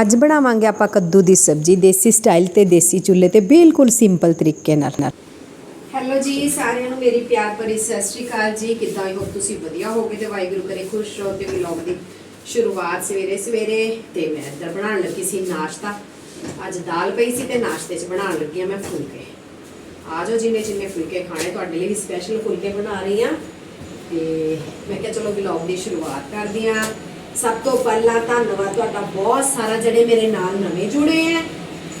ਅੱਜ ਬਣਾਵਾਂਗੇ ਆਪਾਂ ਕੱਦੂ ਦੀ ਸਬਜ਼ੀ, ਦੇਸੀ ਸਟਾਈਲ ਤੇ ਦੇਸੀ ਚੁੱਲ੍ਹੇ ਤੇ ਬਿਲਕੁਲ ਸਿੰਪਲ ਤਰੀਕੇ ਨਾਲ। ਹੈਲੋ ਜੀ, ਸਾਰਿਆਂ ਨੂੰ ਮੇਰੀ ਪਿਆਰ ਭਰੀ ਸਤਿ ਸ਼੍ਰੀ ਅਕਾਲ ਜੀ। ਕਿੱਦਾਂ ਹੋ ਤੁਸੀਂ ਵਧੀਆ ਹੋਗੇ ਤੇ ਵਾਹਿਗੁਰੂ ਕਰੇ ਖੁਸ਼ ਰਹੋ ਤੇ ਵਲੌਗ ਦੀ ਸ਼ੁਰੂਆਤ ਸਵੇਰੇ ਸਵੇਰੇ ਤੇ ਮੈਂ ਇੱਧਰ ਬਣਾਉਣ ਲੱਗੀ ਸੀ ਨਾਸ਼ਤਾ। ਅੱਜ ਦਾਲ ਪਈ ਸੀ ਤੇ ਨਾਸ਼ਤੇ 'ਚ ਬਣਾਉਣ ਲੱਗੀ ਆ ਮੈਂ ਫੁਲਕੇ। ਆ ਜਾਓ ਜਿੰਨੇ ਜਿੰਨੇ ਫੁਲਕੇ ਖਾਣੇ, ਤੁਹਾਡੇ ਲਈ ਵੀ ਸਪੈਸ਼ਲ ਫੁਲਕੇ ਬਣਾ ਰਹੀ ਆ। ਤੇ ਮੈਂ ਕਿਹਾ ਚਲੋ ਵਲੌਗ ਦੀ ਸ਼ੁਰੂਆਤ ਕਰਦੀ ਆ। ਸਭ ਤੋਂ ਪਹਿਲਾਂ ਧੰਨਵਾਦ ਤੁਹਾਡਾ ਬਹੁਤ ਸਾਰਾ, ਜਿਹੜੇ ਮੇਰੇ ਨਾਲ ਨਵੇਂ ਜੁੜੇ ਆ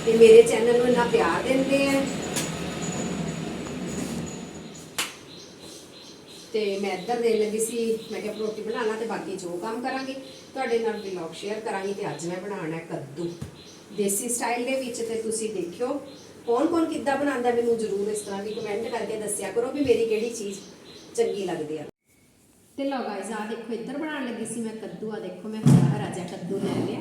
ਤੇ ਮੇਰੇ ਚੈਨਲ ਨੂੰ ਇੰਨਾ ਪਿਆਰ ਦਿੰਦੇ ਆ ਤੇ ਮੈਂ ਇੱਧਰ ਦੇ ਲੱਗੀ ਸੀ, ਮੈਂ ਕਿਹਾ ਰੋਟੀ ਬਣਾਣਾ ਤੇ ਬਾਕੀ ਜੋ ਕੰਮ ਕਰਾਂਗੇ, ਤੁਹਾਡੇ ਨਾਲ ਵਲੌਗ ਸ਼ੇਅਰ ਕਰਾਂਗੀ ਤੇ ਅੱਜ ਮੈਂ ਬਣਾਉਣਾ ਹੈ ਕੱਦੂ। ਦੇਸੀ ਸਟਾਈਲ ਦੇ ਵਿੱਚ ਤੇ ਤੁਸੀਂ ਦੇਖਿਓ ਕੌਣ ਕੌਣ ਕਿੱਦਾਂ ਬਣਾਉਂਦਾ ਮੈਨੂੰ ਜ਼ਰੂਰ ਇਸ ਤਰ੍ਹਾਂ ਦੀ ਕਮੈਂਟ ਕਰਕੇ ਦੱਸਿਆ ਕਰੋ ਵੀ ਮੇਰੀ ਕਿਹੜੀ ਚੀਜ਼ ਚੰਗੀ ਲੱਗਦੀ ਆ। ਤੇ ਲਓ ਗਾਇਸ ਆ ਦੇਖੋ, ਇੱਧਰ ਬਣਾਉਣ ਲੱਗੀ ਸੀ ਮੈਂ ਕੱਦੂ ਆ ਦੇਖੋ, ਮੈਂ ਹਰਾ ਹਰਾ ਜਿਹਾ ਕੱਦੂ ਲੈ ਲਿਆ।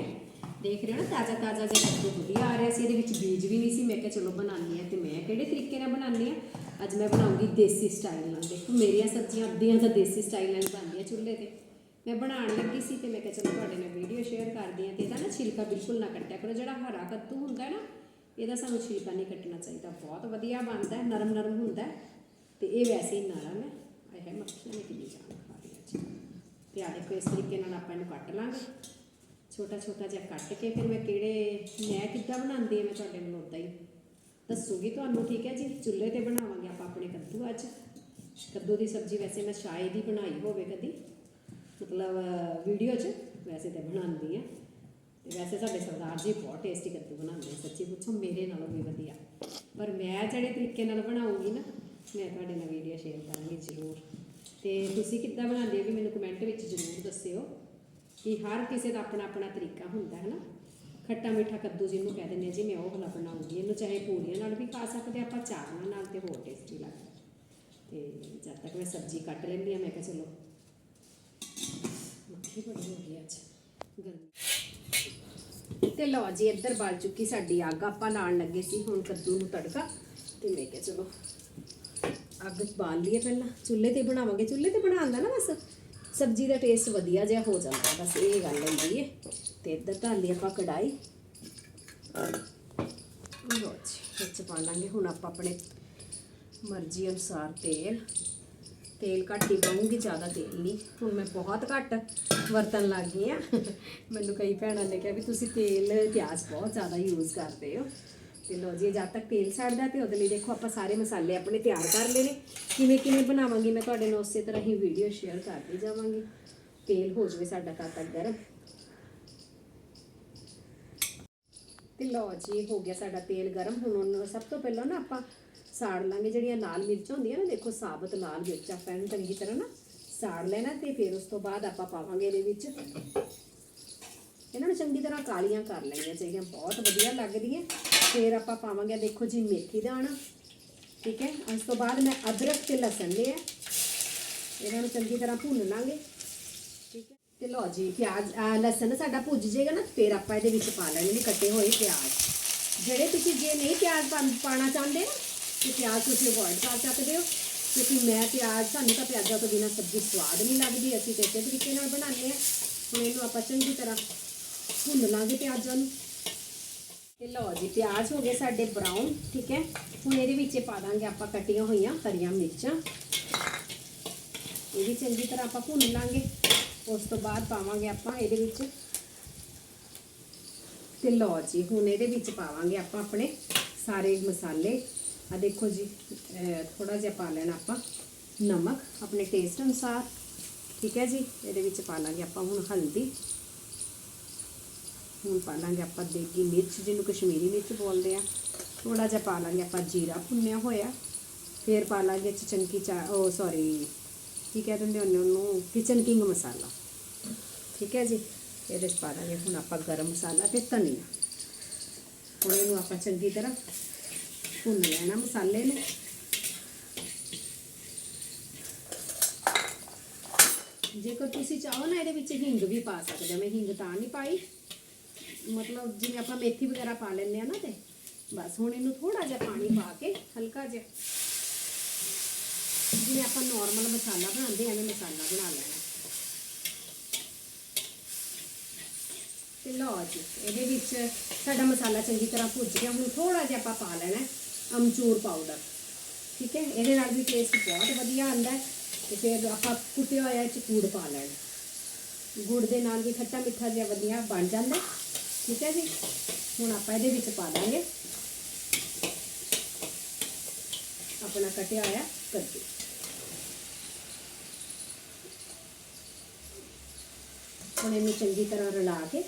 ਦੇਖ ਰਹੇ ਹੋ ਨਾ, ਤਾਜ਼ਾ ਤਾਜ਼ਾ ਜਿਹਾ ਕੱਦੂ ਵਧੀਆ ਆ ਰਿਹਾ ਸੀ, ਇਹਦੇ ਵਿੱਚ ਬੀਜ ਵੀ ਨਹੀਂ ਸੀ, ਮੈਂ ਕਿਹਾ ਚਲੋ ਬਣਾਉਂਦੀ ਆ ਤੇ ਮੈਂ ਕਿਹੜੇ ਤਰੀਕੇ ਨਾਲ ਬਣਾਉਂਦੀ ਆ ਅੱਜ ਮੈਂ ਬਣਾਉਂਗੀ ਦੇਸੀ ਸਟਾਈਲ ਨਾਲ। ਦੇਖੋ, ਮੇਰੀਆਂ ਸਬਜ਼ੀਆਂ ਅੱਧੀਆਂ ਤਾਂ ਦੇਸੀ ਸਟਾਈਲ ਨਾਲ ਹੀ ਬਣਦੀਆਂ ਚੁੱਲ੍ਹੇ ਤੇ। ਮੈਂ ਬਣਾਉਣ ਲੱਗੀ ਸੀ ਤੇ ਮੈਂ ਕਿਹਾ ਚਲੋ ਤੁਹਾਡੇ ਨਾਲ ਵੀਡੀਓ ਸ਼ੇਅਰ ਕਰਦੀ ਆ ਤੇ ਇਹਦਾ ਨਾ ਛਿਲਕਾ ਬਿਲਕੁਲ ਨਾ ਕੱਟਿਆ ਕਰੋ। ਜਿਹੜਾ ਹਰਾ ਕੱਦੂ ਹੁੰਦਾ ਨਾ, ਇਹਦਾ ਸਾਨੂੰ ਛਿਲਕਾ ਨਹੀਂ ਕੱਟਣਾ ਚਾਹੀਦਾ। ਬਹੁਤ ਵਧੀਆ ਬਣਦਾ ਨਰਮ ਨਰਮ ਹੁੰਦਾ ਹੈ। ਤੇ ਇਹ ਵੈਸੇ ਹੀ ਨਰਮ ਹੈ ਇਹ ਹੈ ਮੱਖੀਆਂ ਨੇ ਕਿੰਨੀ ਜਾਨ ਹੈ ਤੇ ਆ ਦੇਖੋ ਇਸ ਤਰੀਕੇ ਨਾਲ ਆਪਾਂ ਇਹਨੂੰ ਕੱਟ ਲਾਂਗੇ। ਛੋਟਾ ਛੋਟਾ ਜਿਹਾ ਕੱਟ ਕੇ ਫਿਰ ਮੈਂ ਕਿਹੜੇ, ਮੈਂ ਕਿੱਦਾਂ ਬਣਾਉਂਦੀ ਹਾਂ ਮੈਂ ਤੁਹਾਡੇ ਨੂੰ ਉਦਾਂ ਹੀ ਦੱਸੂਗੀ ਤੁਹਾਨੂੰ, ਠੀਕ ਹੈ ਜੀ? ਚੁੱਲ੍ਹੇ ਤੇ ਬਣਾਵਾਂਗੇ ਆਪਾਂ ਆਪਣੇ ਕੱਦੂ ਅੱਜ। ਕੱਦੂ ਦੀ ਸਬਜ਼ੀ ਵੈਸੇ ਮੈਂ ਸ਼ਾਇਦ ਹੀ ਬਣਾਈ ਹੋਵੇ ਕਦੀ। ਮਤਲਬ, ਵੀਡੀਓ 'ਚ ਵੈਸੇ ਤਾਂ ਬਣਾਉਂਦੀ ਆ ਤੇ ਵੈਸੇ ਸਾਡੇ ਸਰਦਾਰ ਜੀ ਬਹੁਤ ਟੇਸਟੀ ਕੱਦੂ ਬਣਾਉਂਦੇ ਸੱਚੀ ਪੁੱਛੋ, ਮੇਰੇ ਨਾਲੋਂ ਵੀ ਵਧੀਆ। ਪਰ ਮੈਂ ਜਿਹੜੇ ਤਰੀਕੇ ਨਾਲ ਬਣਾਉਂਗੀ ਨਾ, ਮੈਂ ਤੁਹਾਡੇ ਨਾਲ ਵੀਡੀਓ ਸ਼ੇਅਰ ਕਰਾਂਗੀ ਜ਼ਰੂਰ। ਤੇ ਤੁਸੀਂ ਕਿੱਦਾਂ ਬਣਾਉਂਦੇ ਹੋ ਵੀ ਮੈਨੂੰ ਕਮੈਂਟ ਵਿੱਚ ਜ਼ਰੂਰ ਦੱਸਿਓ ਕਿ ਹਰ ਕਿਸੇ ਦਾ ਆਪਣਾ ਆਪਣਾ ਤਰੀਕਾ ਹੁੰਦਾ ਹੈ ਨਾ ਖੱਟਾ ਮਿੱਠਾ ਕੱਦੂ ਜਿਹਨੂੰ ਕਹਿ ਦਿੰਦੇ ਆ ਜੀ ਮੈਂ ਉਹ ਵਾਲਾ ਬਣਾਉਂਗੀ ਇਹਨੂੰ ਚਾਹੇ ਪੂਰੀਆਂ ਨਾਲ ਵੀ ਖਾ ਸਕਦੇ ਆਪਾਂ ਚਾਵਲਾਂ ਨਾਲ ਤੇ ਹੋਰ ਟੇਸਟੀ ਲੱਗਦਾ। ਤੇ ਜਦ ਤੱਕ ਮੈਂ ਸਬਜ਼ੀ ਕੱਟ ਲੈਂਦੀ ਆ, ਮੈਂ ਕਿਹਾ ਚਲੋ। ਮੱਖੀ ਬੜੀ ਹੋ ਗਈ ਅੱਜ। ਗਰਮੀ। ਤੇ ਲਓ ਜੀ, ਇੱਧਰ ਬਲ ਚੁੱਕੀ ਸਾਡੀ ਅੱਗ। ਆਪਾਂ ਲਾਉਣ ਲੱਗੇ ਸੀ, ਹੁਣ ਕੱਦੂ ਨੂੰ ਤੜਕਾ। ਤੇ ਮੈਂ ਕਿਹਾ ਚਲੋ। ਅੱਗ ਬਾਲ ਲਈਏ ਪਹਿਲਾਂ। ਚੁੱਲ੍ਹੇ ਤੇ ਬਣਾਵਾਂਗੇ। ਚੁੱਲ੍ਹੇ ਤੇ ਬਣਾਉਂਦਾ ਨਾ ਬਸ ਸਬਜ਼ੀ ਦਾ ਟੇਸਟ ਵਧੀਆ ਜਿਹਾ ਹੋ ਜਾਂਦਾ ਬਸ ਇਹ ਗੱਲ ਹੁੰਦੀ ਹੈ। ਤੇ ਇੱਧਰ ਧਰ ਲਈ ਆਪਾਂ ਕੜਾਈ ਲਓ ਜੀ, ਵਿੱਚ ਪਾ ਲਾਂਗੇ। ਹੁਣ ਆਪਾਂ ਆਪਣੇ ਮਰਜ਼ੀ ਅਨੁਸਾਰ ਤੇਲ। ਤੇਲ ਘੱਟ ਹੀ ਪਾਉਂਗੀ, ਜ਼ਿਆਦਾ ਤੇਲ ਨਹੀਂ। ਹੁਣ ਮੈਂ ਬਹੁਤ ਘੱਟ ਵਰਤਣ ਲੱਗ ਗਈ ਆ ਮੈਨੂੰ ਕਈ ਭੈਣਾਂ ਨੇ ਕਿਹਾ ਵੀ ਤੁਸੀਂ ਤੇਲ ਪਿਆਜ਼ ਬਹੁਤ ਜ਼ਿਆਦਾ ਯੂਜ਼ ਕਰਦੇ ਹੋ। ਤੇ ਲੋ ਜੀ ਜਦ ਤੱਕ ਤੇਲ ਸੜਦਾ ਤੇ ਉਹਦੇ ਲਈ ਦੇਖੋ ਆਪਾਂ ਸਾਰੇ ਮਸਾਲੇ ਆਪਣੇ ਤਿਆਰ ਕਰ ਲਏ ਨੇ। ਕਿਵੇਂ ਕਿਵੇਂ ਬਣਾਵਾਂਗੀ ਮੈਂ ਤੁਹਾਡੇ ਨਾਲ ਉਸੇ ਤਰ੍ਹਾਂ ਹੀ ਵੀਡੀਓ ਸ਼ੇਅਰ ਕਰਦੀ ਜਾਵਾਂਗੀ। ਤੇਲ ਹੋ ਜਵੇ ਸਾਡਾ ਤਦ ਤੱਕ ਗਰਮ। ਤੇ ਲਓ ਜੀ ਹੋ ਗਿਆ ਸਾਡਾ ਤੇਲ ਗਰਮ। ਹੁਣ ਉਹਨੂੰ ਸਭ ਤੋਂ ਪਹਿਲਾਂ ਨਾ ਆਪਾਂ ਸਾੜ ਲਾਂਗੇ ਜਿਹੜੀਆਂ ਲਾਲ ਮਿਰਚਾਂ ਹੁੰਦੀਆਂ ਨਾ, ਦੇਖੋ ਸਾਬਤ ਲਾਲ ਮਿਰਚਾਂ ਆਪਾਂ ਇਹਨੂੰ ਚੰਗੀ ਤਰ੍ਹਾਂ ਨਾ ਸਾੜ ਲੈਣਾ ਤੇ ਫਿਰ ਉਸ ਤੋਂ ਬਾਅਦ ਆਪਾਂ ਪਾਵਾਂਗੇ ਇਹਦੇ ਵਿੱਚ। ਇਹਨਾਂ ਨੂੰ ਚੰਗੀ ਤਰ੍ਹਾਂ ਕਾਲੀਆਂ ਕਰ ਲੈਣੀਆਂ ਚਾਹੀਦੀਆਂ, ਬਹੁਤ ਵਧੀਆ ਲੱਗਦੀਆਂ। ਫਿਰ ਆਪਾਂ ਪਾਵਾਂਗੇ, ਦੇਖੋ ਜੀ, ਮੇਥੀ ਦਾਣਾ। ਠੀਕ ਹੈ? ਉਸ ਤੋਂ ਬਾਅਦ ਮੈਂ ਅਦਰਕ ਤੇ ਲਸਣ ਲਿਆ ਇਹਨਾਂ ਨੂੰ ਚੰਗੀ ਤਰ੍ਹਾਂ ਭੁੰਨ ਲਾਂਗੇ। ਠੀਕ ਹੈ? ਤੇ ਲਓ ਜੀ, ਪਿਆਜ਼ ਲਸਣ ਸਾਡਾ ਭੁੱਜ ਜਾਏਗਾ ਨਾ ਫਿਰ ਆਪਾਂ ਇਹਦੇ ਵਿੱਚ ਪਾ ਲੈਣੇ ਨੇ ਕੱਟੇ ਹੋਏ ਪਿਆਜ਼। ਜਿਹੜੇ ਤੁਸੀਂ ਜੇ ਨਹੀਂ ਪਿਆਜ਼ ਪਾ- ਪਾਣਾ ਚਾਹੁੰਦੇ ਨਾ, ਤੇ ਪਿਆਜ਼ ਤੁਸੀਂ ਅਵੋਇਡ ਕਰ ਸਕਦੇ ਹੋ। ਕਿਉਂਕਿ ਮੈਂ ਪਿਆਜ਼, ਸਾਨੂੰ ਤਾਂ ਪਿਆਜ਼ਾਂ ਤੋਂ ਬਿਨਾਂ ਸਬਜ਼ੀ ਸਵਾਦ ਨਹੀਂ ਲੱਗਦੀ। ਅਸੀਂ ਤੇ ਇਸੇ ਤਰੀਕੇ ਨਾਲ ਬਣਾਉਂਦੇ ਹਾਂ। ਹੁਣ ਇਹਨੂੰ ਆਪਾਂ ਚੰਗੀ ਤਰ੍ਹਾਂ ਭੁੰਨ ਲਾਂਗੇ ਪਿਆਜ਼ਾਂ ਨੂੰ। ਤੇ ਲਓ ਜੀ, ਪਿਆਜ਼ ਹੋ ਗਏ ਸਾਡੇ ਬਰਾਊਨ ਠੀਕ ਹੈ? ਹੁਣ ਇਹਦੇ ਵਿੱਚ ਪਾ ਦਾਂਗੇ ਆਪਾਂ ਕੱਟੀਆਂ ਹੋਈਆਂ ਹਰੀਆਂ ਮਿਰਚਾਂ। ਇਹ ਵੀ ਚੰਗੀ ਤਰ੍ਹਾਂ ਆਪਾਂ ਭੁੰਨ ਲਾਂਗੇ। ਉਸ ਤੋਂ ਬਾਅਦ ਪਾਵਾਂਗੇ ਆਪਾਂ ਇਹਦੇ ਵਿੱਚ। ਤੇ ਲਓ ਜੀ, ਹੁਣ ਇਹਦੇ ਵਿੱਚ ਪਾਵਾਂਗੇ ਆਪਾਂ ਆਪਣੇ ਸਾਰੇ ਮਸਾਲੇ। ਆ ਦੇਖੋ ਜੀ ਥੋੜਾ ਜਿਹਾ ਪਾ ਲੈਣਾ ਆਪਾਂ ਨਮਕ ਆਪਣੇ ਟੇਸਟ ਅਨੁਸਾਰ। ਠੀਕ ਹੈ ਜੀ, ਇਹਦੇ ਵਿੱਚ ਪਾ ਲਾਂਗੇ ਆਪਾਂ ਹੁਣ ਹਲਦੀ। ਹੁਣ ਪਾ ਲਾਂਗੇ ਆਪਾਂ ਦੇਗੀ ਮਿਰਚ, ਜਿਹਨੂੰ ਕਸ਼ਮੀਰੀ ਮਿਰਚ ਬੋਲਦੇ ਆ। ਥੋੜਾ ਜਿਹਾ ਪਾ ਲਾਂਗੇ ਆਪਾਂ ਜੀਰਾ ਭੁੰਨਿਆ ਹੋਇਆ। ਫਿਰ ਪਾ ਲਾਂਗੇ ਇਹ 'ਚ ਚੰਕੀ ਚਾ, ਉਹ ਸੌਰੀ ਕੀ ਕਹਿ ਦਿੰਦੇ ਹੁੰਦੇ ਉਹਨੂੰ ਕਿਚਨ ਕਿੰਗ ਮਸਾਲਾ। ਠੀਕ ਹੈ ਜੀ? ਇਹਦੇ 'ਚ ਪਾ ਦਾਂਗੇ ਹੁਣ ਆਪਾਂ ਗਰਮ ਮਸਾਲਾ ਤੇ ਧਨੀਆ। ਹੁਣ ਇਹਨੂੰ ਆਪਾਂ ਚੰਗੀ ਤਰ੍ਹਾਂ ਭੁੰਨ ਲੈਣਾ ਮਸਾਲੇ ਨੂੰ। ਜੇਕਰ ਤੁਸੀਂ ਚਾਹੋ ਨਾ ਇਹਦੇ ਵਿੱਚ ਹਿੰਗ ਵੀ ਪਾ ਸਕਦੇ ਹੋ, ਮੈਂ ਹਿੰਗ ਤਾਂ ਨਹੀਂ ਪਾਈ। ਮਤਲਬ ਜਿਵੇਂ ਆਪਾਂ ਮੇਥੀ ਵਗੈਰਾ ਪਾ ਲੈਂਦੇ ਆ ਨਾ ਤੇ, ਬਸ ਹੁਣ ਇਹਨੂੰ ਥੋੜਾ ਜਿਹਾ ਪਾਣੀ ਪਾ ਕੇ ਹਲਕਾ ਜਿਹਾ ਜਿਵੇਂ ਆਪਾਂ ਨਾਰਮਲ ਮਸਾਲਾ ਬਣਾਉਂਦੇ ਆ ਐਵੇਂ ਮਸਾਲਾ ਬਣਾ ਲੈਣਾ। ਤੇ ਲਓ ਜੀ, ਇਹਦੇ ਵਿੱਚ ਸਾਡਾ ਮਸਾਲਾ ਚੰਗੀ ਤਰ੍ਹਾਂ ਭੁੱਜ ਗਿਆ, ਹੁਣ ਥੋੜਾ ਜਿਹਾ ਆਪਾਂ ਪਾ ਲੈਣਾ ਅਮਚੂਰ ਪਾਊਡਰ ਠੀਕ ਹੈ? ਇਹਦੇ ਨਾਲ ਵੀ ਟੇਸਟ ਬਹੁਤ ਵਧੀਆ ਆਉਂਦਾ ਹੈ ਤੇ ਫਿਰ ਆਪਾਂ ਕੁੱਟਿਆ ਹੋਇਆ ਇਹ 'ਚ ਗੁੜ ਪਾ ਲੈਣਾ। ਗੁੜ ਦੇ ਨਾਲ ਵੀ ਖੱਟਾ ਮਿੱਠਾ ਜਿਹਾ ਵਧੀਆ ਬਣ ਜਾਂਦਾ ਠੀਕ ਹੈ ਜੀ? ਹੁਣ ਆਪਾਂ ਇਹਦੇ ਵਿੱਚ ਪਾ ਦਾਂਗੇ। ਆਪਣਾ ਕਟਿਆ ਹੋਇਆ ਕੱਦੂ। ਹੁਣ ਇਹਨੂੰ ਚੰਗੀ ਤਰ੍ਹਾਂ ਰਲਾ ਕੇ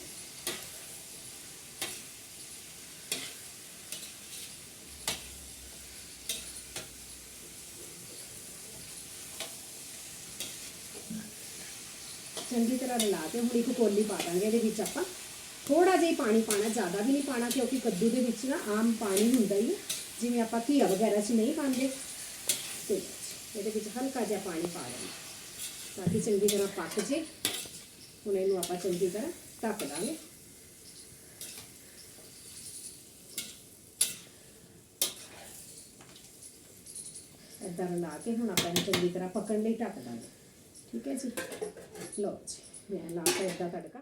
ਚੰਗੀ ਤਰ੍ਹਾਂ ਰਲਾ ਕੇ ਹੁਣ ਇੱਕ ਕੋਲੀ ਪਾ ਦਾਂਗੇ ਇਹਦੇ ਵਿੱਚ ਆਪਾਂ। ਥੋੜਾ ਜਿਹਾ ਪਾਣੀ ਪਾਣਾ ਜ਼ਿਆਦਾ ਵੀ ਨਹੀਂ ਪਾਣਾ ਕਿਉਂਕਿ ਕੱਦੂ ਦੇ ਵਿੱਚ ਨਾ ਆਮ ਪਾਣੀ ਹੁੰਦਾ ਹੀ ਜਿਵੇਂ ਆਪਾਂ ਘੀਆ ਵਗੈਰਾ 'ਚ ਨਹੀਂ ਪਾਉਂਦੇ। ਤੇ ਇਹਦੇ ਵਿੱਚ ਹਲਕਾ ਜਿਹਾ ਪਾਣੀ ਪਾ ਦੇਣਾ ਤਾਂ ਕਿ ਚੰਗੀ ਤਰ੍ਹਾਂ ਪੱਕ ਜੇ। ਹੁਣ ਇਹਨੂੰ ਆਪਾਂ ਚੰਗੀ ਤਰ੍ਹਾਂ ਢੱਕ ਦਾਂਗੇ ਏਦਾਂ ਲਾ ਕੇ ਹੁਣ ਆਪਾਂ ਇਹਨੂੰ ਚੰਗੀ ਤਰ੍ਹਾਂ ਪਕਣ ਲਈ ਢੱਕ ਦਾਂਗੇ। ਠੀਕ ਹੈ ਜੀ? ਲਓ ਜੀ, ਮੈਂ ਲਾ ਕੇ ਏਦਾਂ ਤੜਕਾ।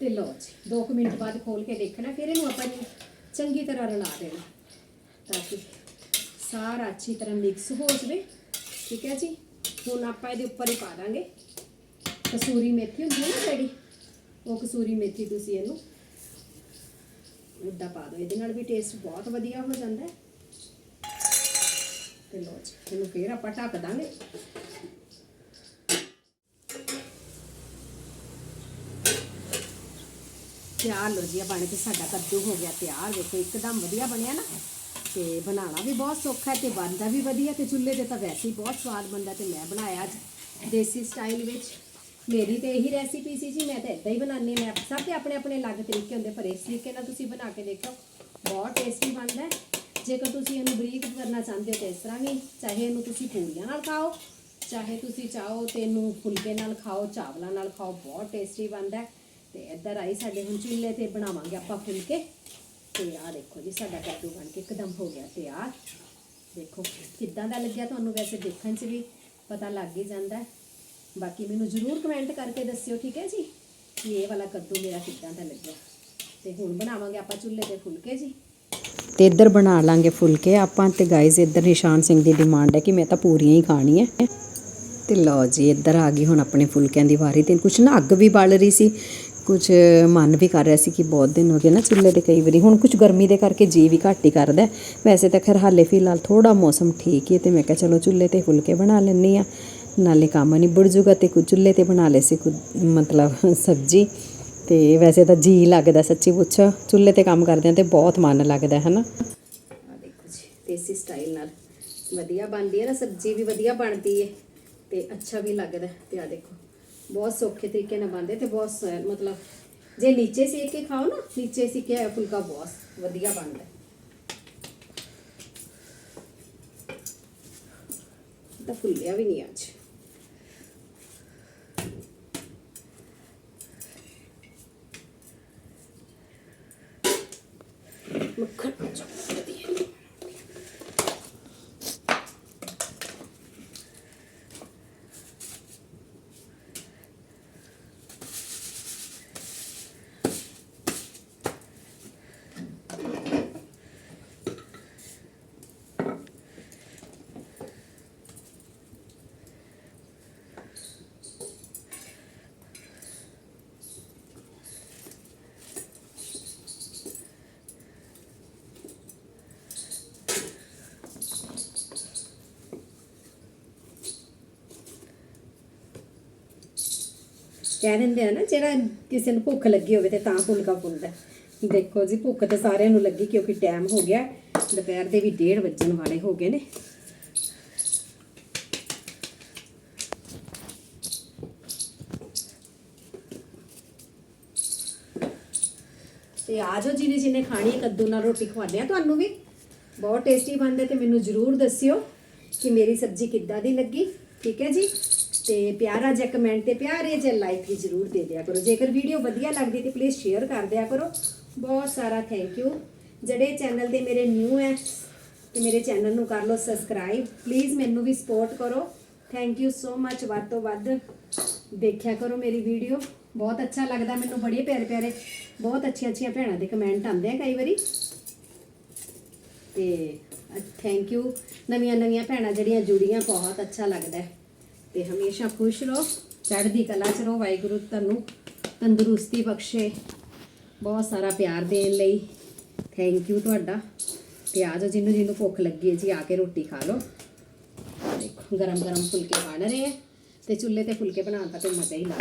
ਤੇ ਲਓ ਜੀ 2 ਮਿੰਟ ਬਾਅਦ ਖੋਲ ਕੇ ਦੇਖਣਾ, ਫਿਰ ਇਹਨੂੰ ਆਪਾਂ ਨੂੰ ਚੰਗੀ ਤਰ੍ਹਾਂ ਰਲਾ ਦੇਣਾ, ਤਾਂ ਕਿ ਸਾਰਾ ਅੱਛੀ ਤਰ੍ਹਾਂ ਮਿਕਸ ਹੋ ਜਾਵੇ। ਠੀਕ ਹੈ ਜੀ? ਹੁਣ ਆਪਾਂ ਇਹਦੇ ਉੱਪਰ ਹੀ ਪਾ ਦਾਂਗੇ। ਕਸੂਰੀ ਮੇਥੀ ਹੁੰਦੀ ਹੈ ਨਾ ਜਿਹੜੀ, ਉਹ ਕਸੂਰੀ ਮੇਥੀ ਤੁਸੀਂ ਇਹਨੂੰ ਉੱਦਾਂ ਪਾ ਦਿਓ। ਇਹਦੇ ਨਾਲ ਵੀ ਟੇਸਟ ਬਹੁਤ ਵਧੀਆ ਹੋ ਜਾਂਦਾ ਹੈ। ਤੇ ਲਓ ਜੀ, ਇਹਨੂੰ ਫੇਰ ਆਪਾਂ ਢੱਕ ਦਾਂਗੇ। ਤਿਆਰ ਲੋ ਜੀ, ਆ ਬਣ ਕੇ ਸਾਡਾ ਕੱਦੂ ਹੋ ਗਿਆ ਤਿਆਰ। ਦੇਖੋ ਇੱਕਦਮ ਵਧੀਆ ਬਣਿਆ ਨਾ। ਤੇ ਬਣਾਉਣਾ ਵੀ ਬਹੁਤ ਸੌਖਾ ਹੈ ਤੇ ਬਣਦਾ ਵੀ ਵਧੀਆ ਤੇ ਚੁੱਲ੍ਹੇ ਤੇ ਤਾਂ ਵੈਸੇ ਹੀ ਬਹੁਤ ਸਵਾਦ ਬਣਦਾ ਤੇ ਮੈਂ ਬਣਾਇਆ ਅੱਜ ਦੇਸੀ ਸਟਾਈਲ ਵਿੱਚ। ਮੇਰੀ ਤੇ ਇਹੀ ਰੈਸਿਪੀ ਸੀ ਜੀ, ਮੈਂ ਤਾਂ ਇਦਾਂ ਹੀ ਬਣਾਉਂਦੀ ਮੈਂ ਸਭ ਦੇ ਆਪਣੇ ਆਪਣੇ ਅਲੱਗ ਤਰੀਕੇ ਹੁੰਦੇ, ਪਰ ਇਸ ਤਰੀਕੇ ਨਾਲ ਤੁਸੀਂ ਬਣਾ ਕੇ ਦੇਖੋ, ਬਹੁਤ ਟੇਸਟੀ ਬਣਦਾ ਹੈ। ਜੇਕਰ ਤੁਸੀਂ ਇਹਨੂੰ ਬਰੀਕ ਕਰਨਾ ਚਾਹੁੰਦੇ ਹੋ ਤਾਂ ਇਸ ਤਰ੍ਹਾਂ ਵੀ, ਚਾਹੇ ਇਹਨੂੰ ਤੁਸੀਂ ਪੂਰੀਆਂ ਨਾਲ ਖਾਓ, ਚਾਹੇ ਤੁਸੀਂ ਚਾਹੋ ਤੇ ਇਹਨੂੰ ਫੁਲਕੇ ਨਾਲ ਖਾਓ, ਚਾਵਲਾਂ ਨਾਲ ਖਾਓ, ਬਹੁਤ ਟੇਸਟੀ ਬਣਦਾ ਹੈ। ਤੇ ਇੱਧਰ ਆਈ ਸਾਡੇ ਹੁਣ ਚੁੱਲ੍ਹੇ ਤੇ ਬਣਾਵਾਂਗੇ ਆਪਾਂ ਫੁਲਕੇ। ਤੇ ਆਹ ਦੇਖੋ ਜੀ, ਸਾਡਾ ਕੱਦੂ ਬਣ ਕੇ ਇੱਕਦਮ ਹੋ ਗਿਆ ਤਿਆਰ। ਦੇਖੋ ਕਿੱਦਾਂ ਦਾ ਲੱਗਿਆ ਤੁਹਾਨੂੰ ਵੈਸੇ ਦੇਖਣ 'ਚ ਵੀ ਪਤਾ ਲੱਗ ਹੀ ਜਾਂਦਾ। ਬਾਕੀ ਮੈਨੂੰ ਜ਼ਰੂਰ ਕਮੈਂਟ ਕਰਕੇ ਦੱਸਿਓ, ਠੀਕ ਹੈ ਜੀ? ਕਿ ਇਹ ਵਾਲਾ ਕੱਦੂ ਮੇਰਾ ਕਿੱਦਾਂ ਦਾ ਲੱਗਿਆ। ਤੇ ਹੁਣ ਬਣਾਵਾਂਗੇ ਆਪਾਂ ਚੁੱਲ੍ਹੇ ਤੇ ਫੁਲਕੇ ਜੀ। ਤੇ ਇੱਧਰ ਬਣਾ ਲਾਂਗੇ ਫੁਲਕੇ। ਆਪਾਂ ਤੇ ਗਾਇਜ਼ ਇੱਧਰ ਨਿਸ਼ਾਨ ਸਿੰਘ ਦੀ ਡਿਮਾਂਡ ਹੈ ਕਿ ਮੈਂ ਤਾਂ ਪੂਰੀਆਂ ਹੀ ਖਾਣੀ ਹੈ। ਤੇ ਲਓ ਜੀ, ਇੱਧਰ ਆ ਗਈ ਹੁਣ ਆਪਣੇ ਫੁਲਕਿਆਂ ਦੀ ਵਾਰੀ। ਤੇ ਕੁਛ ਨਾ ਅੱਗ ਵੀ ਬਲ ਰਹੀ ਸੀ। ਕੁਝ ਮਨ ਵੀ ਕਰ ਰਿਹਾ ਸੀ ਕਿ ਬਹੁਤ ਦਿਨ ਹੋ ਗਏ ਨਾ ਚੁੱਲ੍ਹੇ ਤੇ ਕਈ ਵਾਰੀ। ਹੁਣ ਕੁਝ ਗਰਮੀ ਦੇ ਕਰਕੇ ਜੀ ਵੀ ਘੱਟ ਹੀ ਕਰਦਾ ਵੈਸੇ ਤਾਂ ਖੈਰ ਹਾਲੇ ਫਿਲਹਾਲ ਥੋੜਾ ਮੌਸਮ ਠੀਕ ਹੀ ਹੈ ਤੇ ਮੈਂ ਕਿਹਾ ਚਲੋ ਚੁੱਲ੍ਹੇ ਤੇ ਫੁਲਕੇ ਬਣਾ ਲੈਂਦੀ ਆ ਨਾਲੇ ਕੰਮ ਨਿਬੜ ਜੂਗਾ ਤੇ ਕੁਝ ਚੁੱਲ੍ਹੇ ਤੇ ਬਣਾ ਲੈ ਸੀ ਕੁਝ ਮਤਲਬ ਸਬਜ਼ੀ। ਤੇ ਵੈਸੇ ਤਾਂ ਜੀ ਲੱਗਦਾ ਸੱਚੀ ਪੁੱਛੋ, ਚੁੱਲ੍ਹੇ ਤੇ ਕੰਮ ਕਰਦੇ ਆ ਤੇ ਬਹੁਤ ਮਨ ਲੱਗਦਾ ਹੈ ਨਾ। ਦੇਖੋ ਜੀ, ਦੇਸੀ ਸਟਾਈਲ ਨਾਲ ਵਧੀਆ ਬਣਦੀ ਹੈ ਨਾ ਸਬਜ਼ੀ ਵੀ ਵਧੀਆ ਬਣਦੀ ਹੈ ਤੇ ਅੱਛਾ ਵੀ ਲੱਗਦਾ ਤੇ ਆ ਦੇਖੋ। ਬਹੁਤ ਸੌਖੇ ਤਰੀਕੇ ਨਾਲ ਬਣਦੇ ਤੇ ਬਹੁਤ ਸ- ਮਤਲਬ ਜੇ ਨੀਚੇ ਸੇਕ ਕੇ ਖਾਓ ਨਾ ਨੀਚੇ ਸੇਕਿਆ ਹੋਇਆ ਫੁਲਕਾ ਬਹੁਤ ਵਧੀਆ ਬਣਦਾ ਤਾਂ ਫੁੱਲਿਆ ਵੀ ਨਹੀਂ ਅੱਜ ਕਹਿ ਦਿੰਦੇ ਆ ਨਾ, ਜਿਹੜਾ ਕਿਸੇ ਨੂੰ ਭੁੱਖ ਲੱਗੀ ਹੋਵੇ ਤੇ ਤਾਂ ਫੁਲਕਾ ਫੁੱਲਦਾ ਦੇਖੋ ਜੀ, ਭੁੱਖ ਤੇ ਸਾਰਿਆਂ ਨੂੰ ਲੱਗੀ ਕਿਉਂਕਿ ਟਾਈਮ ਹੋ ਗਿਆ, ਦੁਪਹਿਰ ਦੇ ਵੀ 1:30 ਵੱਜਣ ਵਾਲੇ ਹੋ ਗਏ ਨੇ। ਤੇ ਆ ਜਾਓ ਜਿਹਨੇ ਜਿਹਨੇ ਖਾਣੀ ਕੱਦੂ ਨਾਲ ਰੋਟੀ ਖਵਾਉਂਦੇ ਆ ਤੁਹਾਨੂੰ ਵੀ। ਬਹੁਤ ਟੇਸਟੀ ਬਣਦੇ ਤੇ ਮੈਨੂੰ ਜ਼ਰੂਰ ਦੱਸਿਓ ਕਿ ਮੇਰੀ ਸਬਜ਼ੀ ਕਿੱਦਾਂ ਦੀ ਲੱਗੀ, ਠੀਕ ਹੈ ਜੀ? ਤੇ ਪਿਆਰਾ ਜਿਹਾ ਕਮੈਂਟ ਤੇ ਪਿਆਰੇ ਜਿਹਾ ਲਾਈਕ ਵੀ ਜ਼ਰੂਰ ਦੇ ਦਿਆ ਕਰੋ। ਜੇਕਰ ਵੀਡੀਓ ਵਧੀਆ ਲੱਗਦੀ ਤੇ ਪਲੀਜ਼ ਸ਼ੇਅਰ ਕਰ ਦਿਆ ਕਰੋ। ਬਹੁਤ ਸਾਰਾ ਥੈਂਕ ਯੂ ਜਿਹੜੇ ਚੈਨਲ ਦੇ ਮੇਰੇ ਨਿਊ ਹੈ ਤੇ ਮੇਰੇ ਚੈਨਲ ਨੂੰ ਕਰ ਲਓ ਸਬਸਕ੍ਰਾਈਬ ਪਲੀਜ਼ ਮੈਨੂੰ ਵੀ ਸਪੋਰਟ ਕਰੋ। ਥੈਂਕ ਯੂ ਸੋ ਮੱਚ ਵੱਧ ਤੋਂ ਵੱਧ ਦੇਖਿਆ ਕਰੋ ਮੇਰੀ ਵੀਡੀਓ ਬਹੁਤ ਅੱਛਾ ਲੱਗਦਾ ਮੈਨੂੰ, ਬੜੇ ਪਿਆਰੇ ਪਿਆਰੇ, ਬਹੁਤ ਅੱਛੀਆਂ ਅੱਛੀਆਂ ਭੈਣਾਂ ਦੇ ਕਮੈਂਟ ਆਉਂਦੇ ਆ ਕਈ ਵਾਰੀ। ਤੇ ਥੈਂਕ ਯੂ ਨਵੀਆਂ ਨਵੀਆਂ ਭੈਣਾਂ ਜਿਹੜੀਆਂ ਜੁੜੀਆਂ, ਬਹੁਤ ਅੱਛਾ ਲੱਗਦਾ ਹੈ। ਤੇ ਹਮੇਸ਼ਾ ਖੁਸ਼ ਰਹੋ, ਚੜ੍ਹਦੀ ਕਲਾ ਚ ਰਹੋ, ਵਾਹਿਗੁਰੂ ਤੁਹਾਨੂੰ ਤੰਦਰੁਸਤੀ ਬਖਸ਼ੇ। ਬਹੁਤ ਸਾਰਾ ਪਿਆਰ ਦੇਣ ਲਈ। ਥੈਂਕ ਯੂ ਤੁਹਾਡਾ। ਤੇ ਆ ਜਾਓ ਜਿਹਨੂੰ ਜਿਹਨੂੰ ਭੁੱਖ ਲੱਗੀ ਹੈ ਜੀ, ਆ ਕੇ ਰੋਟੀ ਖਾ ਲਓ। ਦੇਖੋ ਗਰਮ ਗਰਮ ਫੁਲਕੇ ਬਣ ਰਹੇ ਹੈ ਤੇ ਚੁੱਲ੍ਹੇ ਤੇ ਫੁਲਕੇ ਬਣਾਉਣ ਦਾ ਤੇ ਮਜ਼ਾ ਹੀ ਲਾ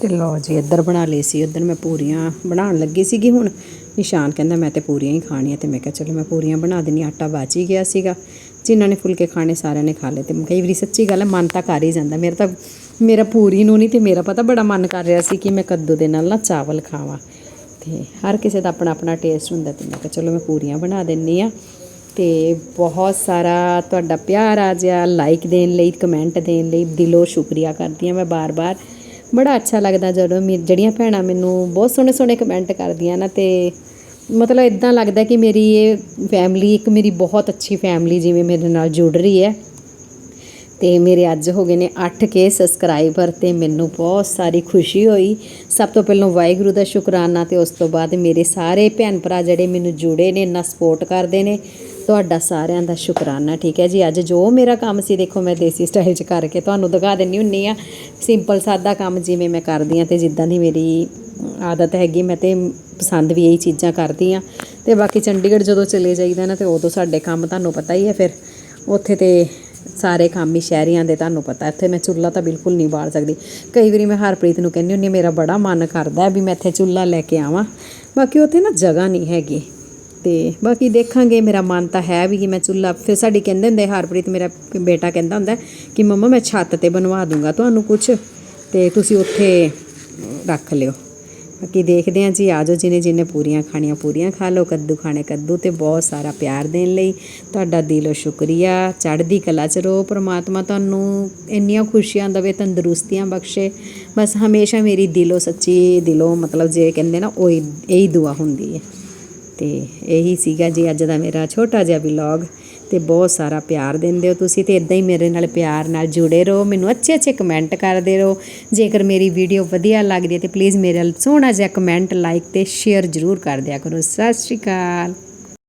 ਤੇ ਲਓ ਜੀ, ਇੱਧਰ ਬਣਾ ਲਈ ਸੀ, ਉੱਧਰ ਮੈਂ ਪੂਰੀਆਂ ਬਣਾਉਣ ਲੱਗੀ ਸੀਗੀ ਹੁਣ। ਨਿਸ਼ਾਨ ਕਹਿੰਦਾ, ਮੈਂ ਤੇ ਪੂਰੀਆਂ ਹੀ ਖਾਣੀਆਂ। ਤੇ ਮੈਂ ਕਿਹਾ, ਚਲੋ, ਮੈਂ ਪੂਰੀਆਂ ਬਣਾ ਦਿੰਨੀ ਆਟਾ ਬਚ ਹੀ ਗਿਆ ਸੀਗਾ। ਜਿਨ੍ਹਾਂ ਨੇ ਫੁਲਕੇ ਖਾਣੇ, ਸਾਰਿਆਂ ਨੇ ਖਾ ਲਏ। ਤੇ ਕਈ ਵਾਰੀ ਸੱਚੀ ਗੱਲ ਹੈ ਮਨ ਤਾਂ ਕਰ ਹੀ ਜਾਂਦਾ। ਮੇਰਾ ਤਾਂ, ਮੇਰਾ ਪੂਰੀ ਨੂੰ ਨਹੀਂ ਤੇ ਮੇਰਾ ਪਤਾ ਬੜਾ ਮਨ ਕਰ ਰਿਹਾ ਸੀ ਕਿ ਮੈਂ ਕੱਦੂ ਦੇ ਨਾਲ ਨਾ ਚਾਵਲ ਖਾਵਾਂ। ਤੇ ਹਰ ਕਿਸੇ ਦਾ ਆਪਣਾ ਆਪਣਾ ਟੇਸਟ ਹੁੰਦਾ ਤੇ ਮੈਂ ਕਿਹਾ, ਚਲੋ, ਮੈਂ ਪੂਰੀਆਂ ਬਣਾ ਦਿੰਨੀ ਆ ਤੇ ਬਹੁਤ ਸਾਰਾ ਤੁਹਾਡਾ ਪਿਆਰ ਆ ਜਿਆ ਲਾਈਕ ਦੇਣ ਲਈ ਕਮੈਂਟ ਦੇਣ ਲਈ ਦਿਲੋਂ ਸ਼ੁਕਰੀਆ ਕਰਦੀ ਆ ਮੈਂ ਬਾਰ-ਬਾਰ। ਬੜਾ ਅੱਛਾ ਲੱਗਦਾ ਜਦੋਂ ਮੇ, ਜਿਹੜੀਆਂ ਭੈਣਾਂ ਮੈਨੂੰ ਬਹੁਤ ਸੋਹਣੇ ਸੋਹਣੇ ਕਮੈਂਟ ਕਰਦੀਆਂ ਨਾ ਤੇ ਮਤਲਬ ਇਦਾਂ ਲੱਗਦਾ ਕਿ ਮੇਰੀ ਇਹ ਫੈਮਿਲੀ ਇੱਕ ਮੇਰੀ ਬਹੁਤ ਅੱਛੀ ਫੈਮਿਲੀ ਜਿਵੇਂ ਮੇਰੇ ਨਾਲ ਜੁੜ ਰਹੀ ਹੈ। ਤੇ ਮੇਰੇ ਅੱਜ ਹੋ ਗਏ ਨੇ 8k ਸਬਸਕ੍ਰਾਈਬਰ ਤੇ ਮੈਨੂੰ ਬਹੁਤ ਸਾਰੀ ਖੁਸ਼ੀ ਹੋਈ। ਸਭ ਤੋਂ ਪਹਿਲਾਂ ਵਾਹਿਗੁਰੂ ਦਾ ਸ਼ੁਕਰਾਨਾ ਤੇ ਉਸ ਤੋਂ ਬਾਅਦ ਮੇਰੇ ਸਾਰੇ ਭੈਣ ਭਰਾ ਜਿਹੜੇ ਮੈਨੂੰ ਜੁੜੇ ਨੇ, ਇੰਨਾ ਸਪੋਰਟ ਕਰਦੇ ਨੇ। ਤੁਹਾਡਾ ਸਾਰਿਆਂ ਦਾ ਸ਼ੁਕਰਾਨਾ ਠੀਕ ਹੈ ਜੀ? ਅੱਜ ਜੋ ਮੇਰਾ ਕੰਮ ਸੀ ਦੇਖੋ ਮੈਂ ਦੇਸੀ ਸਟਾਈਲ 'ਚ ਕਰਕੇ ਤੁਹਾਨੂੰ ਦਿਖਾ ਦਿੰਨੀ ਹੁੰਨੀ ਆ। ਸਿੰਪਲ ਸਾਦਾ ਕੰਮ ਜਿਵੇਂ ਮੈਂ ਕਰਦੀ ਆ ਤੇ ਜਿੱਦਾਂ ਦੀ ਮੇਰੀ ਆਦਤ ਹੈਗੀ ਮੈਂ ਤੇ ਪਸੰਦ ਵੀ ਇਹੀ ਚੀਜ਼ਾਂ ਕਰਦੀ ਆ ਤੇ ਬਾਕੀ ਚੰਡੀਗੜ੍ਹ ਜਦੋਂ ਚਲੇ ਜਾਈਦਾ ਨਾ ਤੇ ਉਦੋਂ ਸਾਡੇ ਕੰਮ ਤੁਹਾਨੂੰ ਪਤਾ ਹੀ ਹੈ ਫਿਰ। ਉੱਥੇ ਤੇ ਸਾਰੇ ਕੰਮ ਹੀ ਸ਼ਹਿਰੀਆਂ ਦੇ ਤੁਹਾਨੂੰ ਪਤਾ ਇੱਥੇ ਮੈਂ ਚੁੱਲ੍ਹਾ ਤਾਂ ਬਿਲਕੁਲ ਨਹੀਂ ਬਾਲ ਸਕਦੀ। ਕਈ ਵਾਰੀ ਮੈਂ ਹਰਪ੍ਰੀਤ ਨੂੰ ਕਹਿੰਦੀ ਹੁੰਦੀ ਹਾਂ, ਮੇਰਾ ਬੜਾ ਮਨ ਕਰਦਾ ਵੀ ਮੈਂ ਇੱਥੇ ਚੁੱਲ੍ਹਾ ਲੈ ਕੇ ਆਵਾਂ। ਬਾਕੀ ਉੱਥੇ ਨਾ ਜਗ੍ਹਾ ਨਹੀਂ ਹੈਗੀ। ਤੇ ਬਾਕੀ ਦੇਖਾਂਗੇ, ਮੇਰਾ ਮਨ ਤਾਂ ਹੈ ਵੀ ਕਿ ਮੈਂ ਚੁੱਲ੍ਹਾ, ਫਿਰ ਸਾਡੀ ਕਹਿੰਦੇ ਹੁੰਦੇ, ਹਰਪ੍ਰੀਤ ਮੇਰਾ ਬੇਟਾ ਕਹਿੰਦਾ ਹੁੰਦਾ ਕਿ ਮੰਮਾ ਮੈਂ ਛੱਤ ਤੇ ਬਣਵਾ ਦੂੰਗਾ ਤੁਹਾਨੂੰ ਕੁਝ ਤੇ ਤੁਸੀਂ ਉੱਥੇ ਰੱਖ ਲਿਓ। ਬਾਕੀ ਦੇਖਦੇ ਹਾਂ ਜੀ ਆਜੋ ਜਿਹਨੇ ਜਿਹਨੇ ਪੂਰੀਆਂ ਖਾਣੀਆਂ, ਪੂਰੀਆਂ ਖਾ ਲਓ, ਕੱਦੂ ਖਾਣੇ ਕੱਦੂ ਤੇ ਬਹੁਤ ਸਾਰਾ ਪਿਆਰ ਦੇਣ ਲਈ। ਤੁਹਾਡਾ ਦਿਲੋਂ ਸ਼ੁਕਰੀਆ। ਚੜ੍ਹਦੀ ਕਲਾ ਚ ਰਹੋ, ਪ੍ਰਮਾਤਮਾ ਤੁਹਾਨੂੰ ਇੰਨੀਆਂ ਖੁਸ਼ੀਆਂ ਦੇਵੇ, ਤੰਦਰੁਸਤੀਆਂ ਬਖਸ਼ੇ। ਬਸ ਹਮੇਸ਼ਾ ਮੇਰੀ ਦਿਲੋਂ ਸੱਚੀ ਦਿਲੋਂ ਮਤਲਬ ਜੇ ਕਹਿੰਦੇ ਨਾ, ਉਹ ਇਹੀ ਦੁਆ ਹੁੰਦੀ ਹੈ। ਤੇ ਇਹੀ ਸੀਗਾ ਜੀ ਅੱਜ ਦਾ ਮੇਰਾ ਛੋਟਾ ਜਿਹਾ ਵਲੌਗ ਤੇ ਬਹੁਤ ਸਾਰਾ ਪਿਆਰ ਦਿੰਦੇ ਹੋ ਤੁਸੀਂ ਤੇ ਇਦਾਂ ਹੀ ਮੇਰੇ ਨਾਲ ਪਿਆਰ ਨਾਲ ਜੁੜੇ ਰਹੋ, ਮੈਨੂੰ ਅੱਛੇ ਅੱਛੇ ਕਮੈਂਟ ਕਰਦੇ ਰਹੋ। ਜੇਕਰ ਮੇਰੀ ਵੀਡੀਓ ਵਧੀਆ ਲੱਗਦੀ ਹੈ ਤੇ ਪਲੀਜ਼ ਮੇਰੇ ਨਾਲ ਸੋਹਣਾ ਜਿਹਾ ਕਮੈਂਟ ਲਾਈਕ ਤੇ ਸ਼ੇਅਰ ਜ਼ਰੂਰ ਕਰ ਦਿਆ ਕਰੋ। ਸਤਿ ਸ਼੍ਰੀ ਅਕਾਲ।